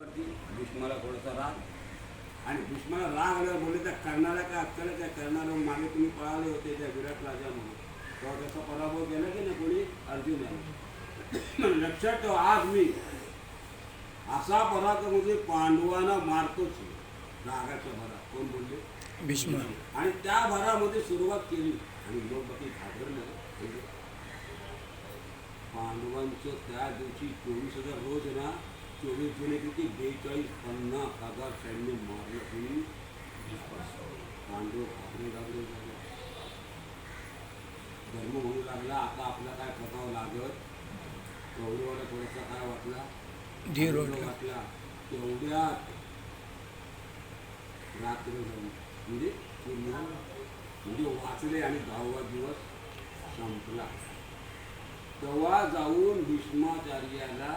भीष्माला थोडासा राग. आणि भीष्माला राग आल्यावर बोलले त्या कर्णाला काय अक्कल काय करणारा मागे तुम्ही पळाले होते त्या विराट राजा म्हणून तेव्हा त्याचा पराभव केला की नाही कोणी? अर्जुन याने लक्षात ठेव आज मी असा पराक्रम म्हणजे पांडवांना मारतोच रागाच्या भरात. कोण बोलले? भीष्म. आणि त्या भरामध्ये सुरुवात केली. आणि लोक बाकी घाबरले पांडवांचं त्या दिवशी चोवीस हजार रोज ना चोवीस जुने किती बेचाळीस पन्नास हजार सैन्य मारलं कोणी पांडव घाबरे घाबरे झाले. धर्म म्हणू लागला. आता आपला काय प्रभाव लागत कौरवाला थोडासा काय वाटला. वाटला. तेवढ्यात रात्र झाली. म्हणजे पूर्ण म्हणजे वाचले आणि दहावा दिवस संपला. तेव्हा जाऊन भीष्माचार्याला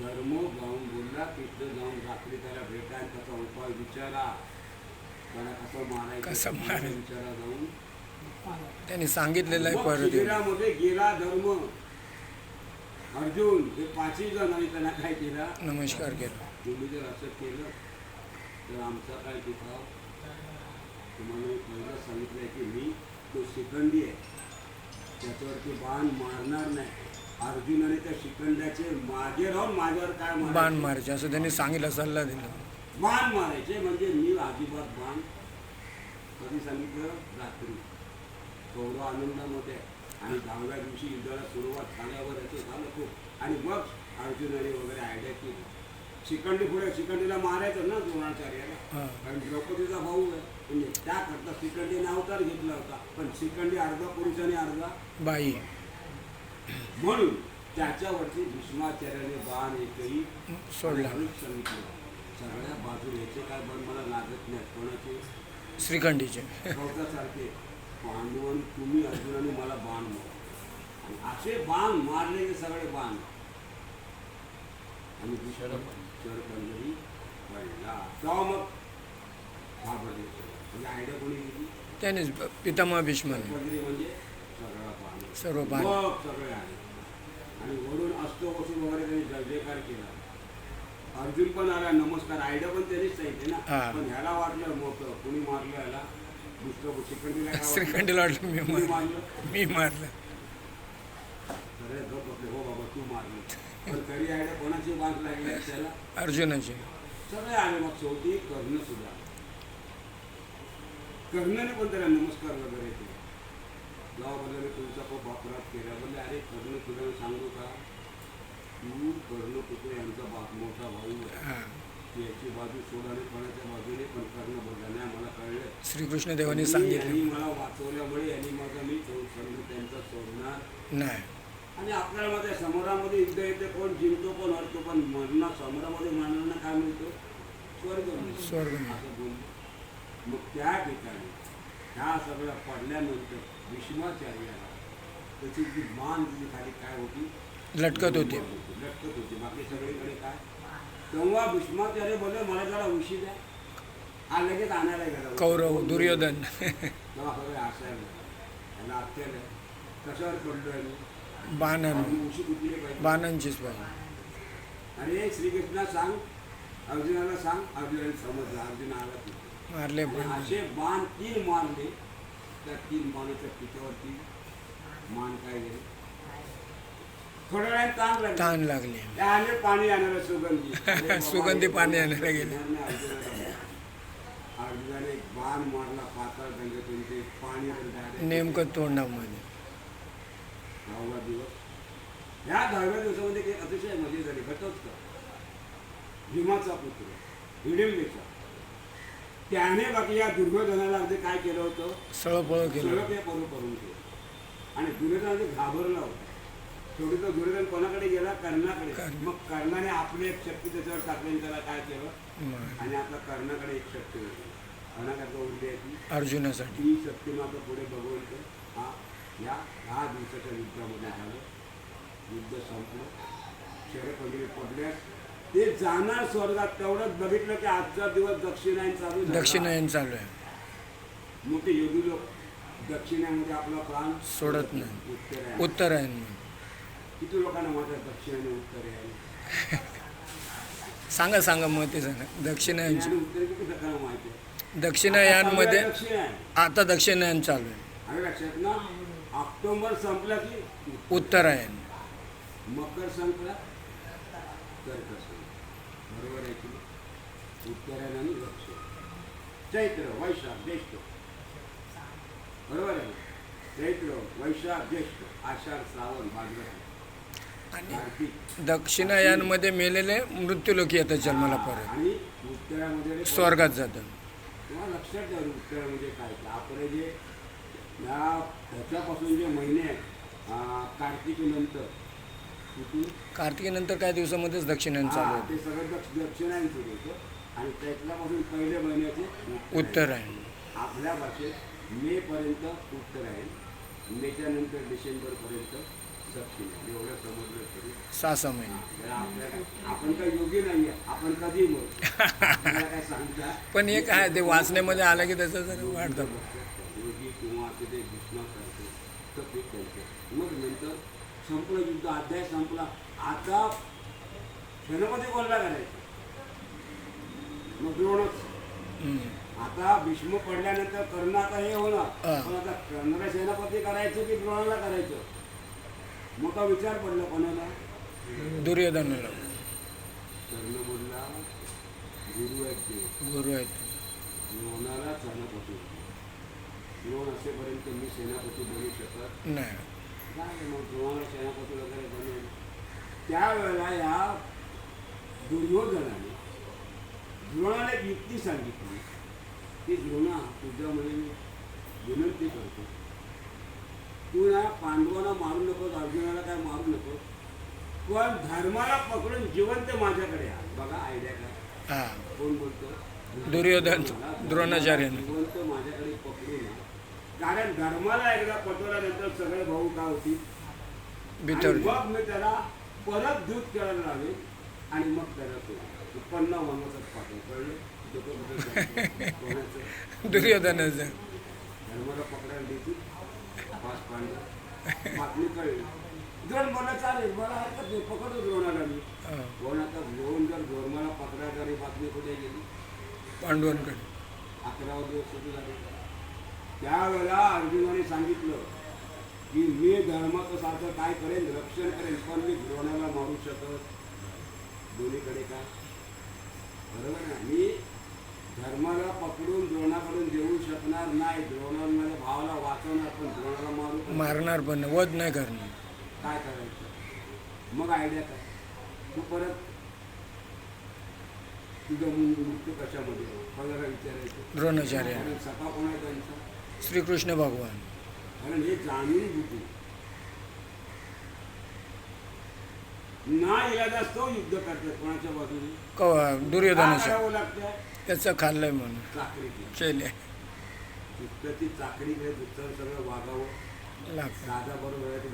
धर्म जाऊन बोलला तिथं जाऊन रात्री त्याला भेटा आणि त्याचा उपाय विचारा. त्याला कसं मारायचं कसं मारायचं? विचारा जाऊन. त्यांनी सांगितलेलं आहे मग परत येऊन. शिबिरामध्ये गेला धर्म. अर्जुन हे पाचही जण आणि त्यांना काय केला? नमस्कार केला. तुम्ही जर असं केलं तर आमचा काय टिकाव तुम्हाला मी पहिलं सांगितलंय की मी तो शिखंडी आहे. त्याच्यावरती बाण मारणार नाही. अर्जुनाने त्या शिखंड्याचे मागे राहून माझ्यावर काय बाण मारायचे? मारायचे असं त्यांनी सांगितलं सल्ला दिला. बाण मारायचे म्हणजे मी अजिबात बाण कधी सांगितलं? रात्री. कौरव आनंदामध्ये. आणि दहाव्या दिवशी युद्धाला सुरुवात झाल्यावर याचं झालं खूप. आणि मग अर्जुनाने वगैरे आयडिया केली. शिखंडी पुढे शिखंडीला मारायचं ना द्रोणाचार्याला. कारण द्रौपदीचा भाऊ आहे. म्हणजे त्याकरता शिखंडीने अवतार घेतला होता. पण शिखंडी अर्धा पुरुष आणि अर्धा बाई. म्हणून त्याच्यावरती भीष्माचार्याने बाण एकही सोडला. सांगितलं. सगळ्या बाजू याचे काय बन मला लागत नाही कोणाचे? श्रीखंडीचे. सारखे पांडवन तुम्ही अर्जुनाने मला बाण मार असे बाण मारले की सगळे बाण. आणि शरपंजरी पडला. तेव्हा मग. घाबरले. म्हणजे आयडिया कोणी त्यानेच पितामह शरपंजरी म्हणजे? सर्व बाण मग सगळे आले आणि वरून अस्तो बसून वगैरे त्यांनी जय जयकार केला. अर्जुन पण आला नमस्कार. आयडिया पण त्यांनीच सांगितले हा. ना पण ह्याला वाटलं मोठं. कुणी मारलं ह्याला दुसरं काय वाटलं? श्रीखंडीला वाटलं? मी कुणी मारलं? मारलं? मी मारलं. अरे गप आपले. हो बाबा तू मारलं. पण तरी आयडिया कोणाची बांध लागली? त्याला? अर्जुनाचे. सगळे आले मग शेवटी कर्ण सुद्धा कर्णने पण त्याला नमस्कार वगैरे केले. जेव्हा बोलले मी तुमचा खूप अपराध केला. बोलले अरे कर्ण तुला सांगू का? तू कर्ण पुत्र यांचा बाप मोठा भाऊ आहे. याची बाजू सोड आणि कोणाच्या बाजूने पण कर्ण बोलला नाही मला कळलं. श्रीकृष्ण देवाने सांगितलं. मला वाचवल्यामुळे यांनी माझा मी संघ त्यांचा सोडणार. नाही. आणि आपल्याला मध्ये समोरामध्ये युद्ध येते कोण जिंकतो कोण हरतो पण मरणा समोरामध्ये मानवांना काय मिळतो? स्वर्ग. स्वर्ग. असं बोल मग त्या ठिकाणी ह्या सगळ्या पडल्यानंतर भीष्माचार्याला त्याची जी मान जी खाली काय होती. लटकत होते. लटकत होती बाकी सगळीकडे काय? तेव्हा भीष्माचार्य बोलले मला जरा उशीर आहे हा लगेच आणायला गेला. कौरव दुर्योधन. तेव्हा सगळे असायला त्याला आत्याला कशावर पडलो आहे बाणान. उशी कुठली पाहिजे? बाणांचीच पाहिजे अरे श्रीकृष्णा सांग अर्जुनाला सांग अर्जुनाने समजलं. अर्जुन आला मारले असे बाण तीन मारले त्या तीन बाणाच्या पिठावरती मान काय गेले थोड्या वेळात ताण लागले. ताण लागले. त्याने पाणी आणायला सुगंधी. सुगंधी पाणी आणायला गेले. अर्जुनाने एक बाण मारला पाताळ गंगेतून ते पाणी नेमकं तोंडामध्ये. दहावा दिवस. ह्या दहाव्या दिवसामध्ये काही अतिशय मजे झाली घटोत्कच भीमाचा पुत्र हिडिंबेचा. त्याने बाकी या दुर्योधनाला अगदी काय केलं होतं? सळपळ केलं सगळं ते परू करून केलं आणि दुर्योधन अगदी घाबरला होता. शेवटी तो दुर्योधन कोणाकडे गेला? कर्णाकडे. कर्ण. मग कर्णाने आपली एक शक्ती त्याच्यावर टाकली त्याला काय केलं. आणि आता कर्णाकडे एक शक्ती होती. कोणाकडे उरली आहे ती. अर्जुनासाठी. ती शक्ती मात्र पुढे भगवंत हा या दहा दिवसाच्या युद्धामध्ये झालं. युद्ध संपलं. शरद वगैरे पडल्यास ते जाणार स्वर्गात तेवढंच बघितलं की आजचा दिवस दक्षिणायन चालू झाला. दक्षिणायन चालू आहे. मोठे योगी लोक दक्षिणामध्ये आपला प्राण सोडत नाही. उत्तरायण. उत्तरायण. किती लोकांना माझ्या दक्षिणाने उत्तर आहे सांगा सांगा मग ते सांगा आणि माहिती आहे? दक्षिणायनमध्ये आता दक्षिण आहे आता दक्षिणायन चालू आहे. आणि लक्षात ना ऑक्टोबर संपला की उत्तरायण. मकर संक्रांत. कर्क संक्रांत बरोबर आहे की नाही? उत्तरायण आणि दक्षिण चैत्र वैशाख ज्येष्ठ बरोबर आहे? चैत्र वैशाख ज्येष्ठ आषाढ श्रावण भाद्रपद आणि कार्तिक दक्षिणायनमध्ये मेलेले मृत्यूलोकी येतात जन्माला परत आणि उत्तरामध्ये स्वर्गात जातात तुम्हाला लक्षात द्या उत्तर म्हणजे काय ते आपले जे या ह्याच्यापासून जे महिने आहेत कार्तिकीनंतर काही दिवसामध्येच दक्षिणायन चालू होतं. ते सगळं दक्ष दक्षिणायन सुरू होतं. आणि त्यातल्यापासून पहिले महिन्याचे उत्तरायण. आपल्या भाषेत मे पर्यंत उत्तरायण मेच्या नंतर डिसेंबर पर्यंत दक्षिण एवढं समजलं तरी. सहा सहा महिने. तर आपल्याला आपण काही योगी नाहीये आपण कधी मग काय सांगता? पण एक आहे ते वाचण्यामध्ये आलं की त्याचं जरा वाढतं. योगी किंवा असं ते भीष्मासारखे तर ते त्यांचं मग नंतर संपलं युद्ध अध्याय संपला. आता सेनापती कोणला करायचं? मग द्रोणच. आता भीष्म पडल्यानंतर कर्ण आता हे होणार. पण आता कर्णाला सेनापती करायचं की द्रोणाला करायचं? मोठा विचार पडला कोणाला? दुर्योधनाला. कर्ण बोलला गुरु आहेत ते. गुरु आहेत द्रोणाला सेनापती. द्रोण असेपर्यंत मी सेनापती बनू शकत नाही. सेनापती वगैरे बनवून त्यावेळेला या दुर्योधनाने द्रोणाला एक युक्ती सांगितली. की द्रोणा तुझ्यामुळे विनंती करतो. तू या पांडवांना मारू नकोस अर्जुनाला काय मारू नको पण धर्माला पकडून जिवंत माझ्याकडे आ बघा आयडिया काय? कोण बोलतो? दुर्योधन द्रोणाचार्याने. जिवंत माझ्याकडे पकडून. कारण धर्माला एकदा पटवल्यानंतर सगळे भाऊ काय होतील? मग मी त्याला परत दूध करायला लावेल आणि मग त्याला तो उत्पन्न वनवासात पाठवून कळलं? दुर्योधनाचं. धर्माला पकडायला देतील. पाच पांडव बातमी कळली. द्रोण मला चालेल मला हरकत नाही. पकडतो द्रोणाला मी. हा. पण आता द्रोण जर धर्माला पकडायला बातमी कुठे गेली? पांडवांकडे अकरावा दिवस सुरू झाले. त्यावेळेला अर्जुनाने सांगितलं की मी धर्माचं सारखं काय करेन? रक्षण करेन. पण मी द्रोणाला मारू शकत दोन्हीकडे काय बरोबर ना? मी धर्माला पकडून द्रोणाकडून देऊ शकणार नाही. द्रोणाला माझ्या भावाला वाचवणार पण द्रोणाला मारू मारणार पण वध नाही करणार. काय करायचं? मग आयडिया काय? तू परत तुझं मु- मृत्यू कशामध्ये? कोणाला विचारायचं. द्रोणाचार्य. कारण सखा कोण आहे त्यांचा? श्रीकृष्ण भगवान। कारण हे जाणून बुद्धी। ना युद्ध करतात कोणाच्या बाजूने? कवा? काय दुर्योधनाचं करावं लागतं त्याचं खाल्लंय म्हणून। चाकरीतलं केले। दुसरं ती चाकरीकडे दुसरं सगळं वागावं। लागतं दादा बरोबर आहे ते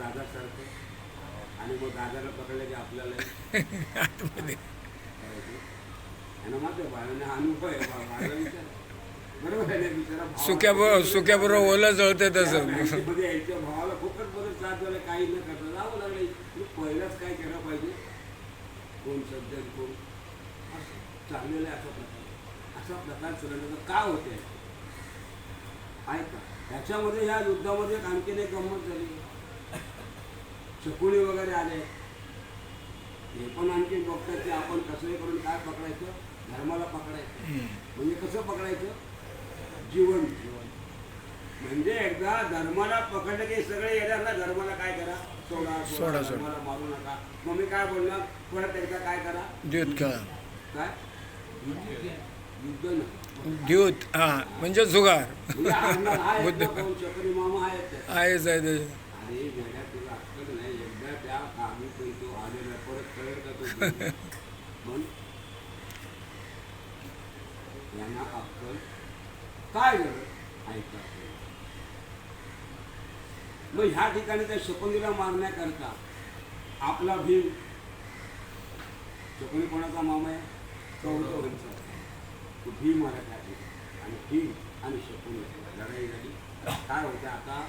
आणि मग दादाला पकडलं की आपल्याला आतमध्ये। आणि बाळाने अनुभव आहे बाळाला विचार बरोबर आहे ना बिचारा भावाला- सुक्या सुक्याबरोबर ओलं जळतं तसं. बँकेमध्ये यायच्या भावाला फुकटमध्ये साथ झालं काही न करता जावं लागलं. तू पहिलाच काय केलं पाहिजे? कोण सध्या कोण? असं चाललेलं आहे असा प्रकार. असा प्रकार चालवण्याचं का होते ऐका त्याच्यामध्ये या युद्धामध्ये आणखीन एक गंमत झाली. शकुनी वगैरे आले. हे पण आणखीन बघतात की आपण कसं करून काय पकडायचं? धर्माला पकडायचं. म्हणजे कसं पकडायचं? जीवन जीवन. म्हणजे एकदा धर्माला पकडलं की सगळे येणार ना धर्माला काय करा? सोडा सोडा. धर्माला मारू नका. मग मी काय बोलणार? परत एकदा काय करा? द्यूत खेळा काय? युद्ध ना द्यूत हा म्हणजे जुगार. म्हणजे बुद्ध. मामा. आहेच आहे अरे वेड्या तुला अक्कल नाही एकदा त्या कामी पण तो आलेला परत कळेल का तो पण यांना अक्कल काय झालं? ऐका. मग ह्या ठिकाणी त्या शकुनीला मारण्याकरता आपला भीम शकुनी कोणाचा मामा आहे? कौरवांचा तो भीम आला आणि भीम आणि शकुनी लढाई झाली. काय होतं आता?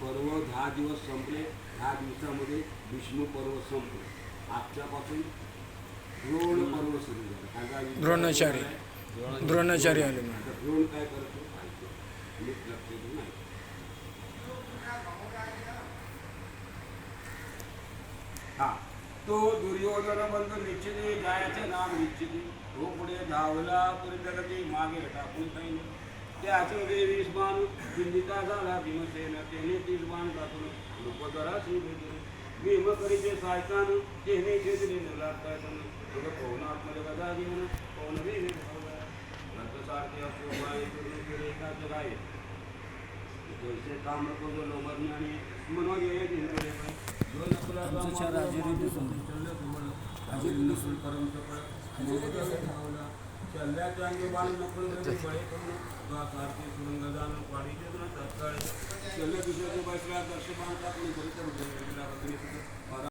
पर्व दहा दिवस संपले. दहा दिवसामध्ये विष्णू पर्व संपले. आजच्यापासून द्रोण पर्व सुरू झालं. द्रोणाचार्य. द्रोणाचार्य आले हा. तो दुर्योधन बंधू निश्चिती जायचे नाम निश्चिती. तो पुढे धावला तरी त्याला परितगती मागे टाकून पाहिजे त्याचे वीस बाण चिंतिता झाला भीमसेन. त्याने तीस बाण टाकून लोकदरा श्री भेटले भीम करीचे सायकान तेने छेदले निर्लाटन तुझं पवनात्मध्ये गदा घेऊन पवन वीर असो बाई तुझे गेले का काम नको जो लोभरणे आणि मनवा गेले जिंकले पण जो नकुलाचा नसून परंतु फळ. मोहदाला बाण नकुल बळे करून गा सारखे सुरंग जाणं पाडीचे न तत्काळ चल्ले दुसऱ्याचे बसल्या दर्श बाण टाकून बरीच